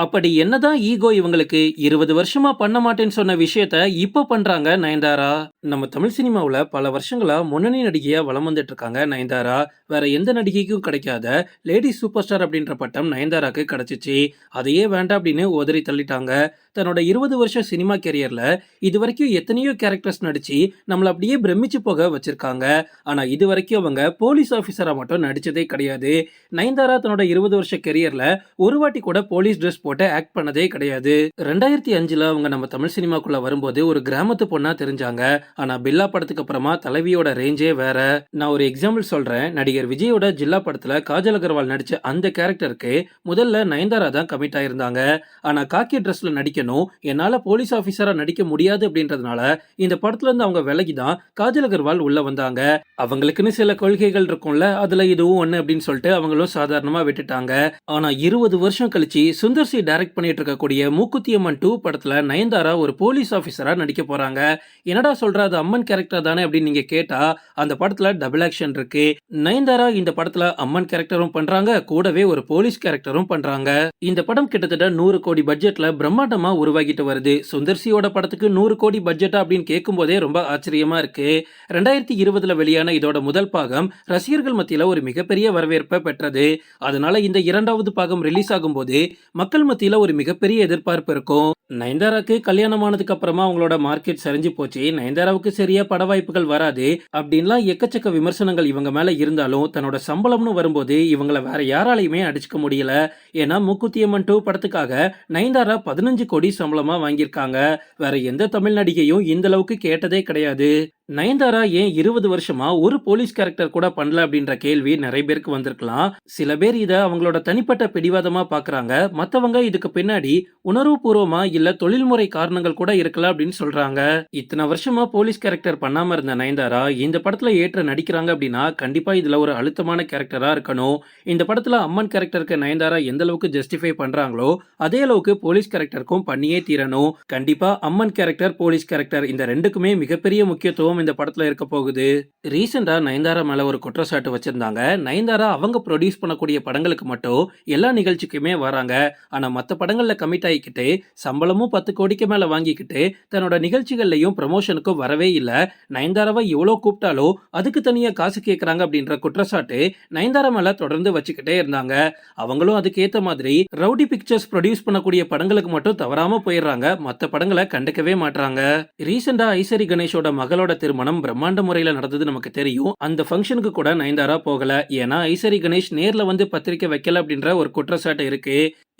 அப்படி என்னதான் ஈகோ இவங்களுக்கு இருபது வருஷமா பண்ண மாட்டேன்னு சொன்ன விஷயத்த இப்போ பண்றாங்க நயன்தாரா? நம்ம தமிழ் சினிமாவில் பல வருஷங்களாக முன்னணி நடிகையாக வளம் வந்துட்டு இருக்காங்க நயன்தாரா. வேற எந்த நடிகைக்கும் கிடைக்காத லேடி சூப்பர் ஸ்டார் அப்படின்ற பட்டம் நயன்தாராக்கு கிடைச்சிச்சு. அதையே வேண்டாம் அப்படின்னு உதறி தள்ளிட்டாங்க. தன்னோட இருபது வருஷம் சினிமா கெரியரில் இது வரைக்கும் எத்தனையோ கேரக்டர்ஸ் நடித்து நம்மளை அப்படியே பிரமிச்சு போக வச்சுருக்காங்க. ஆனால் இது வரைக்கும் அவங்க போலீஸ் ஆஃபீஸராக மட்டும் நடித்ததே கிடையாது. நயன்தாரா தன்னோட இருபது வருஷ கெரியரில் ஒரு வாட்டி கூட போலீஸ் ட்ரெஸ் போட்டு ஆக்ட் பண்ணதே கிடையாது. ரெண்டாயிரத்தி அஞ்சில் அவங்க நம்ம தமிழ் சினிமாக்குள்ளே வரும்போது ஒரு கிராமத்து பொண்ணாக தெரிஞ்சாங்க. ஆனால் பில்லா படத்துக்கு அப்புறமா தலைவியோட ரேஞ்சே வேற. நான் ஒரு எக்ஸாம்பிள் சொல்றேன். நடிகர் விஜயோட ஜில்லா படத்துல காஜல் அகர்வால் நடிச்ச அந்த கேரக்டருக்கு முதல்ல நயன்தாரா தான் கமிட் ஆயிருந்தாங்க. ஆனால் காக்கி ட்ரெஸ்ல நடிக்கணும் என்னால போலீஸ் ஆஃபீஸராக நடிக்க முடியாது அப்படின்றதுனால இந்த படத்துல இருந்து அவங்க விலகி தான் காஜல் அகர்வால் உள்ள வந்தாங்க. அவங்களுக்குன்னு சில கொள்கைகள் இருக்கும்ல அதுல இதுவும் ஒண்ணு அப்படின்னு சொல்லிட்டு அவங்களும் சாதாரணமா விட்டுட்டாங்க. ஆனா இருபது வருஷம் கழிச்சு சுந்தர் சி டைரக்ட் பண்ணிட்டு இருக்கக்கூடிய மூக்குத்தியம்மன் டூ படத்துல நயன்தாரா ஒரு போலீஸ் ஆஃபீஸராக நடிக்க போறாங்க. என்னடா சொல்ற அது அம்மன் கேரக்டர் தானே அப்படின்னு நீங்க கேட்டா அந்த படத்துல டபுள் ஆக்ஷன் இருக்கு. நயன்தாரா இந்த படத்துல அம்மன் கேரக்டரும் பண்றாங்க கூடவே ஒரு போலீஸ் கேரக்டரும் பண்றாங்க. இந்த படம் கிட்டத்தட்ட நூறு கோடி பட்ஜெட்ல பிரம்மாண்டமா உருவாகிட்டு வருது. சுந்தர்சியோட படத்துக்கு நூறு கோடி பட்ஜெட்டா அப்படின்னு கேட்கும் போதே ரொம்ப ஆச்சரியமா இருக்கு. ரெண்டாயிரத்தி இருபதுல வெளியான இதோட முதல் பாகம் ரசிகர்கள் மத்தியில ஒரு மிகப்பெரிய வரவேற்பை பெற்றது. அதனால இந்த இரண்டாவது பாகம் ரிலீஸ் ஆகும்போது மக்கள் மத்தியில ஒரு மிகப்பெரிய எதிர்பார்ப்பு இருக்கும். நயன்தாராக்கு கல்யாணம் ஆனதுக்கு அப்புறமா அவங்களோட மார்க்கெட் சரிஞ்சு போச்சு. நயன்தாரா அளவுக்கு சரியா பட வாய்ப்புகள் வராது. அப்படின்லாம் எக்கச்சக்க விமர்சனங்கள் இவங்க மேல இருந்தாலும் தன்னோட சம்பளம்னு வரும்போது இவங்களை வேற யாராலையுமே அடிச்சுக்க முடியல. ஏன்னா மூக்குத்தியம்மன் டூ படத்துக்காக நயன்தாரா பதினஞ்சு கோடி சம்பளமா வாங்கியிருக்காங்க. வேற எந்த தமிழ் நடிகையும் இந்த அளவுக்கு கேட்டதே கிடையாது. நயன்தாரா ஏன் இருபது வருஷமா ஒரு போலீஸ் கேரக்டர் கூட பண்ணல அப்படின்ற கேள்வி நிறைய பேருக்கு வந்திருக்கலாம். சில பேர் இதை அவங்களோட தனிப்பட்ட பிடிவாதமா பாக்குறாங்க. மத்தவங்க இதுக்கு பின்னாடி உணர்வுபூர்வமா இல்ல தொழில்முறை காரணங்கள் கூட இருக்கலாம் அப்படின்னு சொல்றாங்க. இத்தனை வருஷமா போலீஸ் கேரக்டர் பண்ணாம இருந்த நயன்தாரா இந்த படத்துல ஏற்ற நடிக்கிறாங்க அப்படின்னா கண்டிப்பா இதுல ஒரு அழுத்தமான கேரக்டரா இருக்கணும். இந்த படத்துல அம்மன் கேரக்டருக்கு நயன்தாரா எந்த அளவுக்கு ஜஸ்டிஃபை பண்றாங்களோ அதே அளவுக்கு போலீஸ் கேரக்டருக்கும் பண்ணியே தீரணும். கண்டிப்பா அம்மன் கேரக்டர் போலீஸ் கேரக்டர் இந்த ரெண்டுக்குமே மிகப்பெரிய முக்கியத்துவம் இந்த படத்துல இருக்க போகுது. ரீசெண்டா நயன்தாரா மேல ஒரு குற்றச்சாட்டு வச்சிருந்தாங்க. நயன்தாரா அவங்க ப்ரொடியூஸ் பண்ணக்கூடிய படங்களுக்கு மட்டும் எல்லா நிகழ்ச்சிக்குமே வராங்க. ஆனா மத்த படங்கள்ல கமிட் ஆகிக்கிட்டு சம்பளமும் பத்து கோடிக்கு மேல வாங்கிக்கிட்டு தன்னோட நிகழ்ச்சிகள்லையும் ப்ரமோஷனுக்கும் வரவே இல்ல. நயன்தாராவை எவ்வளவு கூப்பிட்டாலோ அதுக்கு தனியா காசு கேட்கறாங்க அப்படின்ற குற்றச்சாட்டு நயன்தாரா மேல தொடர்ந்து வச்சுக்கிட்டே இருந்தாங்க. அவங்களும் அதுக்கேற்ற மாதிரி ரவுடி பிக்சர்ஸ் ப்ரொடியூஸ் பண்ணக்கூடிய படங்களுக்கு மட்டும் தவறாம போயிடுறாங்க. மத்த படங்களை கண்டுக்கவே மாட்றாங்க. ரீசெண்டா ஐசரி கணேஷோட மகளோட திருமணம் பிரம்மாண்ட முறையில் நடந்தது நமக்கு தெரியும். அந்த ஃபங்க்ஷனுக்கு கூட நயன்தாரா போகல. ஏன்னா ஐசரி கணேஷ் நேர்ல வந்து பத்திரிக்கை வைக்கல அப்படின்ற ஒரு குற்றச்சாட்டு இருக்கு.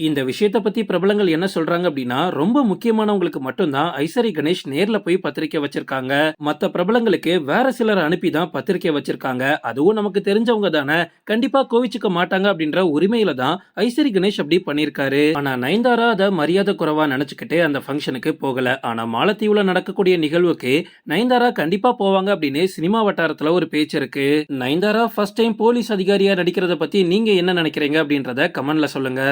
இந்த விஷயத்தை பத்தி பிரபலங்கள் என்ன சொல்றாங்க அப்படின்னா ரொம்ப முக்கியமானவங்களுக்கு மட்டும்தான் ஐசரி கணேஷ் நேர்ல போய் பத்திரிக்கை வச்சிருக்காங்க. மத்த பிரபலங்களுக்கு வேற சிலர் அனுப்பி தான் பத்திரிக்கை வச்சிருக்காங்க. அதுவும் நமக்கு தெரிஞ்சவங்க தானே. கண்டிப்பா கோவிச்சுக்க மாட்டாங்க அப்படின்ற உரிமையில தான் ஐசரி கணேஷ் அப்படி பண்ணிருக்காரு ஆனா நயன்தாரா அதை மரியாதை குறைவா நினைச்சுக்கிட்டு அந்த ஃபங்க்ஷனுக்கு போகல. ஆனா மாலத்தீவுல நடக்கக்கூடிய நிகழ்வுக்கு நயன்தாரா கண்டிப்பா போவாங்க அப்படின்னு சினிமா வட்டாரத்துல ஒரு பேச்சு இருக்கு. நயன்தாரா ஃபர்ஸ்ட் டைம் போலீஸ் அதிகாரியா நடிக்கிறத பத்தி நீங்க என்ன நினைக்கிறீங்க அப்படின்றத கமெண்ட்ல சொல்லுங்க.